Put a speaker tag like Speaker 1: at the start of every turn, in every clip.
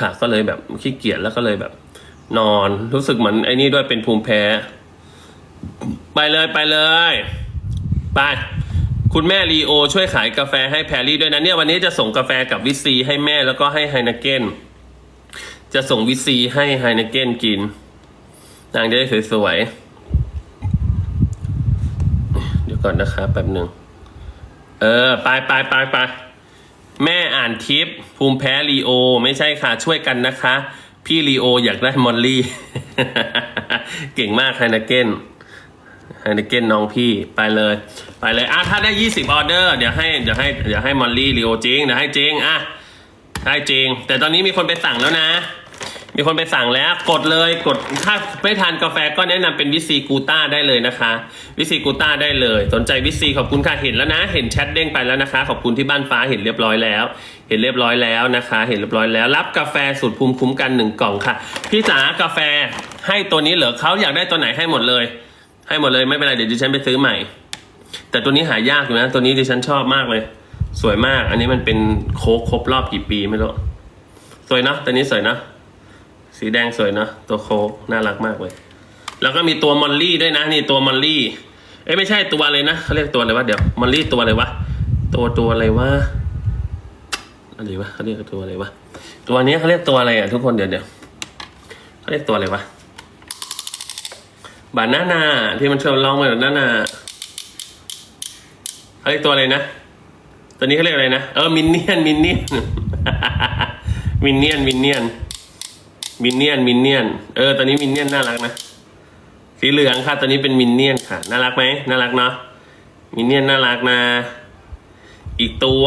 Speaker 1: ค่ะ ก็เลยแบบขี้เกียจแล้วก็เลยแบบ นอนรู้สึกเหมือนไอ้นี่ด้วยเป็นภูมิแพ้ ไปเลยไปเลย ไป คุณแม่ลีโอ ช่วยขายกาแฟให้แพรรี่ด้วยนะเนี่ยวันนี้จะส่งกาแฟกับวิซีให้แม่แล้วก็ให้ไฮนาเกนจะส่งวิซีให้ไฮนาเกนกินนางจะได้สวยๆเดี๋ยวก่อนนะครับแป๊บหนึ่งเออ ไปไปไปไป แม่อ่านทิปภูมิแพ้ลีโอ ไม่ใช่ค่ะ ช่วยกันนะคะ พี่ลีโออยากได้มอลลี่ เก่งมากไฮนาเกนไฮนาเกนน้องพี่ไปเลย ไปเลยอะถ้าได้ยี่สิบออเดอร์ เดี๋ยวให้เดี๋ยวให้เดี๋ยวให้มอลลี่ลีโอจริงเดี๋ยวให้จริงอะให้จริง แต่ตอนนี้มีคนไปสั่งแล้วนะ มีคนไปสั่งแล้วกดเลยกดถ้าไม่ทานกาแฟก็แนะนำเป็นวิซีกูต้าได้เลยนะคะ วิซีกูต้าได้เลย สนใจวิซีขอบคุณค่ะเห็นแล้วนะ เห็นแชทเด้งไปแล้วนะคะ ขอบคุณที่บ้านฟ้าเห็นเรียบร้อยแล้ว เห็นเรียบร้อยแล้วนะคะ เห็นเรียบร้อยแล้ว รับกาแฟสูตรภูมิคุ้มกันหนึ่งกล่องค่ะพี่จ๋ากาแฟให้ตัวนี้เหรอเขาอยากได้ตัวไหนให้หมดเลย ให้หมดเลยไม่เป็นไรเดี๋ยวดิฉันไปซื้อใหม่ แต่ตัวนี้หายากอยู่นะตัวนี้ดิฉันชอบมากเลย สวยมาก อันนี้มันเป็นโค้กครบรอบกี่ปีไม่รู้สวยนะตัวนี้สวยนะ สีแดงสวยเนอะตัวโค้กน่ารักมากเลย แล้วก็มีตัวมอลลี่ด้วยนะ นี่ตัวมอลลี่ เอ้ยไม่ใช่ตัวอะไรนะเขาเรียกตัวอะไรวะเดี๋ยวมอลลี่ตัวอะไรวะตัวตัวอะไรวะอะไรวะเขาเรียกตัวอะไรวะตัวนี้เขาเรียกตัวอะไรอะทุกคนเดี๋ยวเดี๋ยวเขาเรียกตัวอะไรวะบานาน่าที่มันชวนร้องมาแบบนาน่าเขาเรียกตัวอะไรนะตัวนี้เขาเรียกอะไรนะเออมินเนี่ยนมินเนี่ยนมินเนี่ยนมินเนี่ยน มินเนี่ยนมินเนี่ยนเออตัวนี้มินเนี่ยนน่ารักนะสีเหลืองค่ะตัวนี้เป็นมินเนี่ยนค่ะ น่ารักไหมน่ารักเนาะมินเนี่ยนน่ารักนะ อีกตัว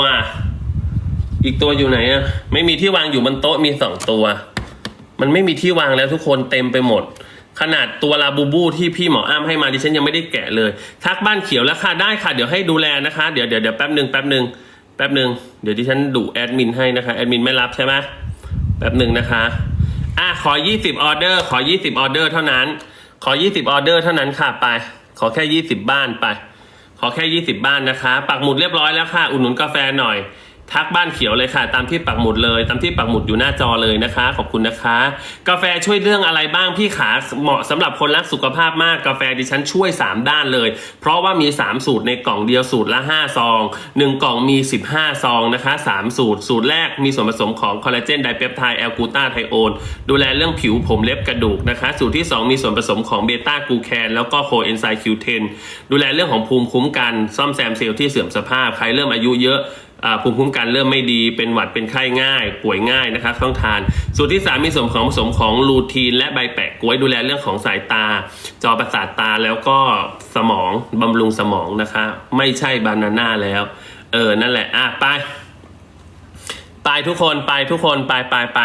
Speaker 1: อีกตัวอยู่ไหนอะไม่มีที่วางอยู่บนโต๊ะมีสองตัว มันไม่มีที่วางแล้วทุกคนเต็มไปหมด ขนาดตัวลาบูบูที่พี่หมออ้ำให้มาดิฉันยังไม่ได้แกะเลย ทักบ้านเขียวแล้วค่ะได้ค่ะเดี๋ยวให้ดูแลนะคะ เดี๋ยวเดี๋ยวเดี๋ยวแป๊บหนึ่งแป๊บหนึ่งแป๊บหนึ่งเดี๋ยวดิฉันดูแอดมินให้นะคะแอดมินไม่รับใช่ไหมแป๊บหนึ่งนะคะ อะขอ 20 ออเดอร์ ขอ 20 ออเดอร์เท่านั้น ขอ 20 ออเดอร์เท่านั้นค่ะไป ขอแค่ 20 บ้านไป ขอแค่ 20 บ้านนะคะ ปักหมุดเรียบร้อยแล้วค่ะ อุดหนุนกาแฟหน่อย ทักบ้านเขียวเลยค่ะ ตามที่ปักหมุดเลย ตามที่ปักหมุดอยู่หน้าจอเลยนะคะ ขอบคุณนะคะ กาแฟช่วยเรื่องอะไรบ้างพี่ขาเหมาะสำหรับคนรักสุขภาพมากกาแฟดิฉันช่วย 3 ด้านเลย เพราะว่ามี 3 สูตรในกล่องเดียวสูตรละ 5 ซอง 1 กล่องมี 15 ซองนะคะ 3 สูตร สูตรแรกมีส่วนผสมของคอลลาเจนไดเปปไทด์แอลกูตาไทโอนดูแลเรื่องผิวผมเล็บกระดูกนะคะ สูตรที่ 2 มีส่วนผสมของเบต้ากูแคนแล้วก็โคเอนไซม์คิวเทนดูแลเรื่องของภูมิคุ้มกันซ่อมแซมเซลล์ที่เสื่อมสภาพใครเริ่มอายุเยอะ ภูมิคุ้มกันเริ่มไม่ดี เป็นหวัดเป็นไข้ง่าย ป่วยง่ายนะครับต้องทานส่วนที่ 3 มีส่วนของผสมของลูทีน และใบแปะกล้วยดูแลเรื่องของสายตา จอประสาทตาแล้วก็สมองบำรุงสมองนะคะ ไม่ใช่บานาน่าแล้ว เออ นั่นแหละ อะ ไป ไปทุกคนไปทุกคนไปไปไป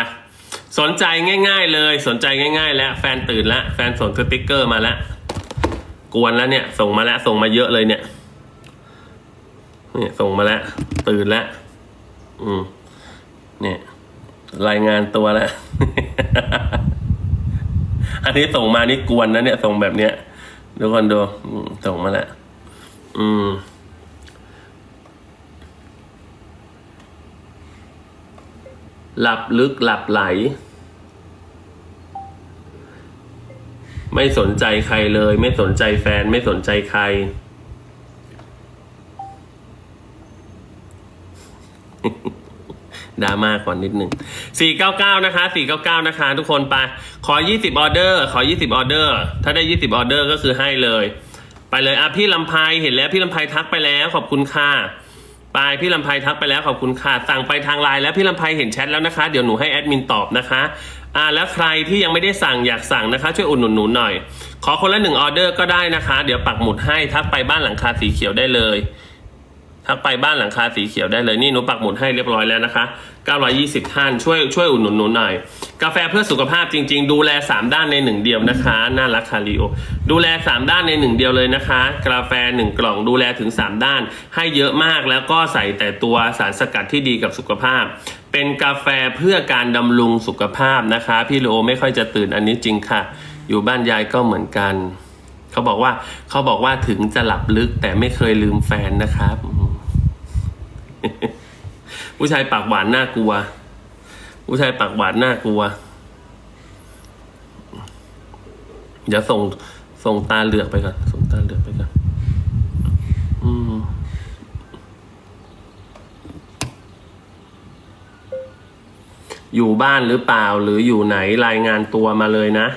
Speaker 1: สนใจง่าย ๆ เลย สนใจง่าย ๆ แล้วแฟนตื่นแล้วแฟนส่งสติ๊กเกอร์มาแล้วกวนแล้วเนี่ย ส่งมาแล้วส่งมาเยอะเลยเนี่ย เนี่ยส่งมาแล้ว ตื่นแล้ว อืม เนี่ย รายงานตัวแล้ว อันนี้ส่งมานี่กวนนะเนี่ยส่งแบบเนี้ยดูคนดูส่งมาแล้ว อืมหลับลึกหลับไหล ไม่สนใจใครเลย ไม่สนใจแฟนไม่สนใจใคร ดราม่าก่อนนิดหนึ่ง499 นะคะ 499 นะคะ ทุกคนไป ขอ 20 ออเดอร์ ขอ 20 ออเดอร์ ถ้าได้ 20 ออเดอร์ก็คือให้เลย ไปเลย อะ พี่ลำไพเห็นแล้ว พี่ลำไพทักไปแล้ว ขอบคุณค่ะ ไป พี่ลำไพทักไปแล้ว ขอบคุณค่ะ สั่งไปทางไลน์แล้ว พี่ลำไพเห็นแชทแล้วนะคะ เดี๋ยวหนูให้แอดมินตอบนะคะ อ่า แล้วใครที่ยังไม่ได้สั่งอยากสั่งนะคะ ช่วยอุดหนุนหนูหน่อย ขอคนละหนึ่งออเดอร์ก็ได้นะคะ เดี๋ยวปักหมุดให้ ทักไปบ้านหลังคาสีเขียวได้เลย ทักไปบ้านหลังคาสีเขียวได้เลยนี่หนูปักหมุดให้เรียบร้อยแล้วนะคะ 920 ท่านช่วยช่วยอุดหนุนหนูหน่อย กาแฟเพื่อสุขภาพจริง ๆ ดูแล 3 ด้านในหนึ่งเดียวนะคะน่ารักคาริโอดูแล 3 ด้านในหนึ่งเดียวเลยนะคะ กาแฟ 1 กล่องดูแลถึง 3 ด้าน ให้เยอะมากแล้วก็ใส่แต่ตัวสารสกัดที่ดีกับสุขภาพ เป็นกาแฟเพื่อการดำรงสุขภาพนะคะ พี่โลไม่ค่อยจะตื่นอันนี้จริงค่ะ อยู่บ้านยายก็เหมือนกัน เขาบอกว่าเขาบอกว่าถึงจะหลับลึกแต่ไม่เคยลืมแฟนนะครับ ผู้ชายปากหวานน่ากลัว ผู้ชายปากหวานน่ากลัว เดี๋ยวส่งส่งตาเหลือกไปก่อนส่งตาเหลือกไปก่อนอืมอยู่บ้านหรือเปล่าหรืออยู่ไหนรายงานตัวมาเลยนะ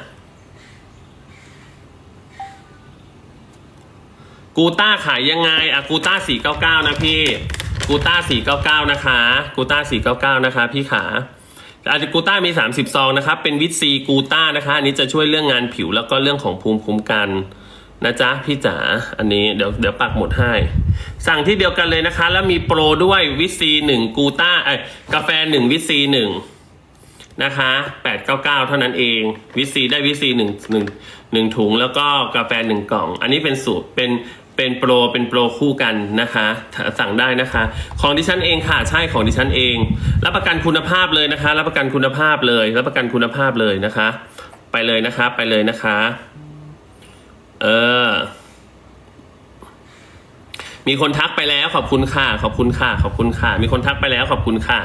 Speaker 1: กูต้าขายยังไงอะกูต้าสี่เก้าเก้านะพี่ กูต้าสี่เก้าเก้านะคะ กูต้าสี่เก้าเก้านะคะ พี่ขาอาจจะกูต้ามีสามสิบซองนะครับ เป็นวิตซีกูต้านะคะ อันนี้จะช่วยเรื่องงานผิวแล้วก็เรื่องของภูมิคุ้มกันนะจ๊ะพี่จ๋า อันนี้เดี๋ยวเดี๋ยวปักหมดให้ สั่งที่เดียวกันเลยนะคะ แล้วมีโปรด้วยวิตซีหนึ่งกูต้าเอ้ยกาแฟหนึ่งวิตซีหนึ่งนะคะแปดเก้าเก้าเท่านั้นเอง วิตซีได้วิตซีหนึ่งหนึ่งหนึ่งถุงแล้วก็กาแฟหนึ่งกล่อง อันนี้เป็นสูตรเป็น เป็นโปรเป็นโปรคู่กันนะคะ สั่งได้นะคะ ของดิฉันเองค่ะใช่ของดิฉันเอง รับประกันคุณภาพเลยนะคะ รับประกันคุณภาพเลย รับประกันคุณภาพเลยนะคะ ไปเลยนะคะไปเลยนะคะ เออมีคนทักไปแล้วขอบคุณค่ะ ขอบคุณค่ะ ขอบคุณค่ะ มีคนทักไปแล้วขอบคุณค่ะ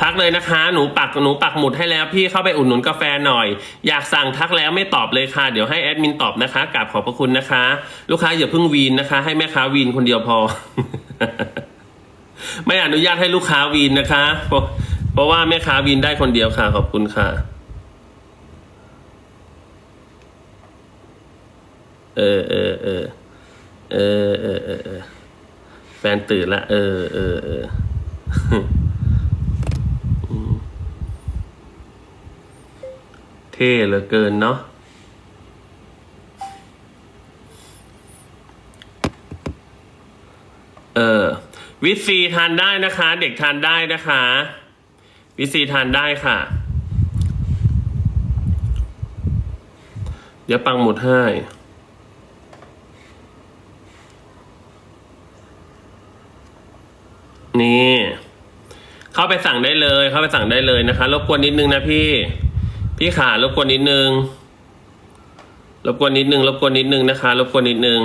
Speaker 1: ทักเลยนะคะ หนูปักหนูปักหมุดให้แล้วพี่เข้าไปอุดหนุนกาแฟหน่อย อยากสั่งทักแล้วไม่ตอบเลยค่ะ เดี๋ยวให้แอดมินตอบนะคะกราบขอบพระคุณนะคะ ลูกค้าอย่าเพิ่งวีนนะคะ ให้แม่ค้าวีนคนเดียวพอ ไม่อนุญาตให้ลูกค้าวีนนะคะ เพราะเพราะว่าแม่ค้าวีนได้คนเดียวค่ะ ขอบคุณค่ะ เออเออเออเออเออเออแฟนตื่นละเออเออเออ ท่เหลือเกินเนาะเออวิตซีทานได้นะคะ เด็กทานได้นะคะ วิตซีทานได้ค่ะ เดี๋ยวปังหมุดให้นี่ เข้าไปสั่งได้เลย เข้าไปสั่งได้เลยนะคะรบกวนนิดนึงนะพี่ พี่ขารบกวนนิดนึง รบกวนนิดนึง รบกวนนิดนึงนะคะ รบกวนนิดนึง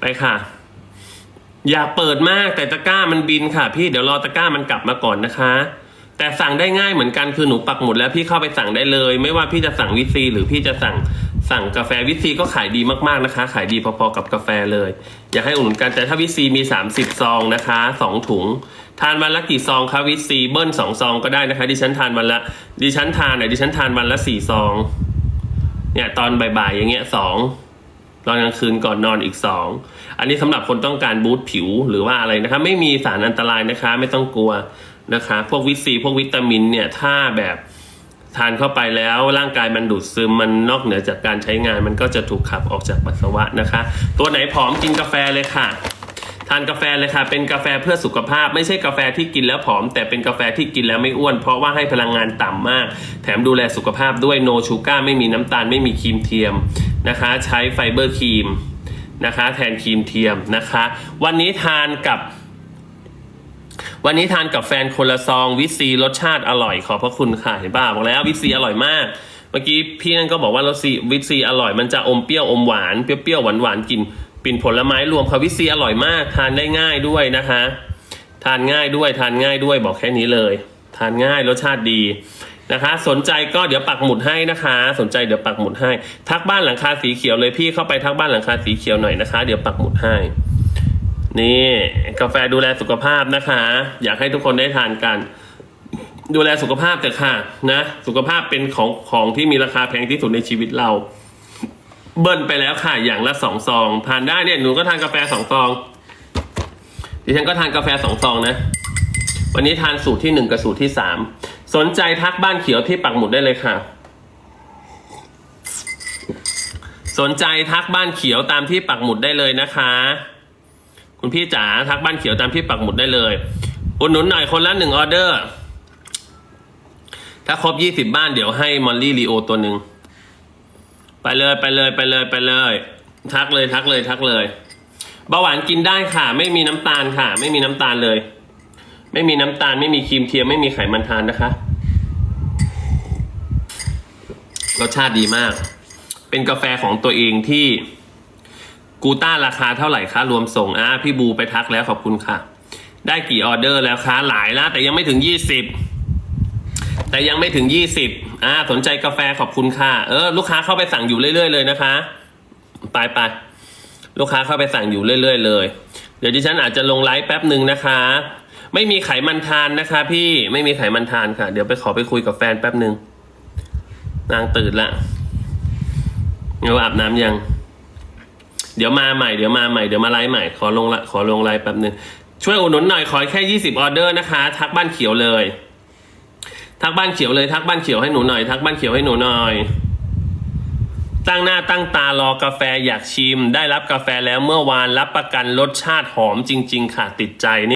Speaker 1: ไปค่ะ อยากเปิดมากแต่ตะกร้ามันบินค่ะ พี่เดี๋ยวรอตะกร้ามันกลับมาก่อนนะคะ แต่สั่งได้ง่ายเหมือนกันคือหนูปักหมุดแล้วพี่เข้าไปสั่งได้เลย ไม่ว่าพี่จะสั่งวิซีหรือพี่จะสั่ง สั่งกาแฟวิซีก็ขายดีมากๆนะคะ ขายดีพอๆกับกาแฟเลย อยากให้อุดหนุนกันแต่ถ้าวิซีมี 30 ซองนะคะสองถุง ทานวันละกี่ซองคะวิซีเบิ้ลสองซองก็ได้นะคะ ดิฉันทานวันละดิฉันทานเนี่ยดิฉันทานวันละสี่ซองเนี่ยตอนบ่ายๆอย่างเงี้ยสองตอนกลางคืนก่อนนอนอีกสองอันนี้สำหรับคนต้องการบูสต์ผิวหรือว่าอะไรนะคะ ไม่มีสารอันตรายนะคะ ไม่ต้องกลัวนะคะ พวกวิตซีพวกวิตามินเนี่ยถ้าแบบ ทานเข้าไปแล้วร่างกายมันดูดซึมมันนอกเหนือจากการใช้งาน มันก็จะถูกขับออกจากปัสสาวะนะคะ ตัวไหนผอมกินกาแฟเลยค่ะ ทานกาแฟเลยค่ะ เป็นกาแฟเพื่อสุขภาพ ไม่ใช่กาแฟที่กินแล้วผอม แต่เป็นกาแฟที่กินแล้วไม่อ้วน เพราะว่าให้พลังงานต่ำมาก แถมดูแลสุขภาพด้วยโนชูการ์ไม่มีน้ำตาลไม่มีครีมเทียมนะคะ ใช้ไฟเบอร์ครีมนะคะ แทนครีมเทียมนะคะ วันนี้ทานกับ วันนี้ทานกับแฟนคนละซองวิซีรสชาติอร่อยขอบพระคุณค่ะเห็นป่ะบอกแล้ววิซีอร่อยมาก เมื่อกี้พี่นั่นก็บอกว่ารสซีวิซีอร่อยมันจะอมเปรี้ยวอมหวานเปรี้ยวๆหวานหวานๆกลิ่นปิ่นผลไม้รวมค่ะวิซีอร่อยมาก ทานได้ง่ายด้วยนะคะ ทานง่ายด้วยทานง่ายด้วยบอกแค่นี้เลย ทานง่ายรสชาติดีนะคะ สนใจก็เดี๋ยวปักหมุดให้นะคะ สนใจเดี๋ยวปักหมุดให้ ทักบ้านหลังคาสีเขียวเลยพี่เข้าไปทักบ้านหลังคาสีเขียวหน่อยนะคะ เดี๋ยวปักหมุดให้ นี่กาแฟดูแลสุขภาพนะคะ อยากให้ทุกคนได้ทานกัน ดูแลสุขภาพเถอะค่ะ นะ สุขภาพเป็นของของที่มีราคาแพงที่สุดในชีวิตเรา เบิ้ลไปแล้วค่ะ อย่างละสองซองทานได้เนี่ยหนูก็ทานกาแฟสองซองดิฉันก็ทานกาแฟสองซองนะ วันนี้ทานสูตรที่หนึ่งกับสูตรที่สามสนใจทักบ้านเขียวที่ปักหมุดได้เลยค่ะ สนใจทักบ้านเขียวตามที่ปักหมุดได้เลยนะคะ คุณพี่จ๋าทักบ้านเขียวตามที่ปักหมุดได้เลยอุดหนุนหน่อยคนละหนึ่งออเดอร์ ถ้าครบยี่สิบบ้านเดี๋ยวให้มอลลี่ลีโอตัวหนึ่งไปเลยไปเลยไปเลยไปเลย ทักเลยทักเลยทักเลยเบาหวานกินได้ค่ะ ไม่มีน้ำตาลค่ะ ไม่มีน้ำตาลเลย ไม่มีน้ำตาล ไม่มีครีมเทียมไม่มีไขมันทานนะคะรสชาติดีมาก เป็นกาแฟของตัวเองที่ กูต้าราคาเท่าไหร่คะรวมส่งอะพี่บูไปทักแล้วขอบคุณค่ะ ได้กี่ออเดอร์แล้วคะหลายแล้วแต่ยังไม่ถึงยี่สิบแต่ยังไม่ถึงยี่สิบอ่าสนใจกาแฟขอบคุณค่ะ เออลูกค้าเข้าไปสั่งอยู่เรื่อย ๆ เลยนะคะไปไปลูกค้าเข้าไปสั่งอยู่เรื่อย ๆ เลย เดี๋ยวดิฉันอาจจะลงไลฟ์แป๊บหนึ่งนะคะ ไม่มีไขมันทานนะคะ พี่ไม่มีไขมันทานค่ะ เดี๋ยวไปขอไปคุยกับแฟนแป๊บหนึ่งนางตื่นละเงาอาบน้ำยัง เดี๋ยวมาใหม่เดี๋ยวมาใหม่เดี๋ยวมาไลฟ์ใหม่ขอลงละขอลงไลฟ์แป๊บหนึ่งช่วยอุดหนุนหน่อยขอแค่ยี่สิบออเดอร์นะคะ ทักบ้านเขียวเลย ทักบ้านเขียวเลย ทักบ้านเขียวให้หนูหน่อย ทักบ้านเขียวให้หนูหน่อย ตั้งหน้าตั้งตารอกาแฟอยากชิม ได้รับกาแฟแล้วเมื่อวานรับประกันรสชาติหอมจริง ๆ ค่ะติดใจนี่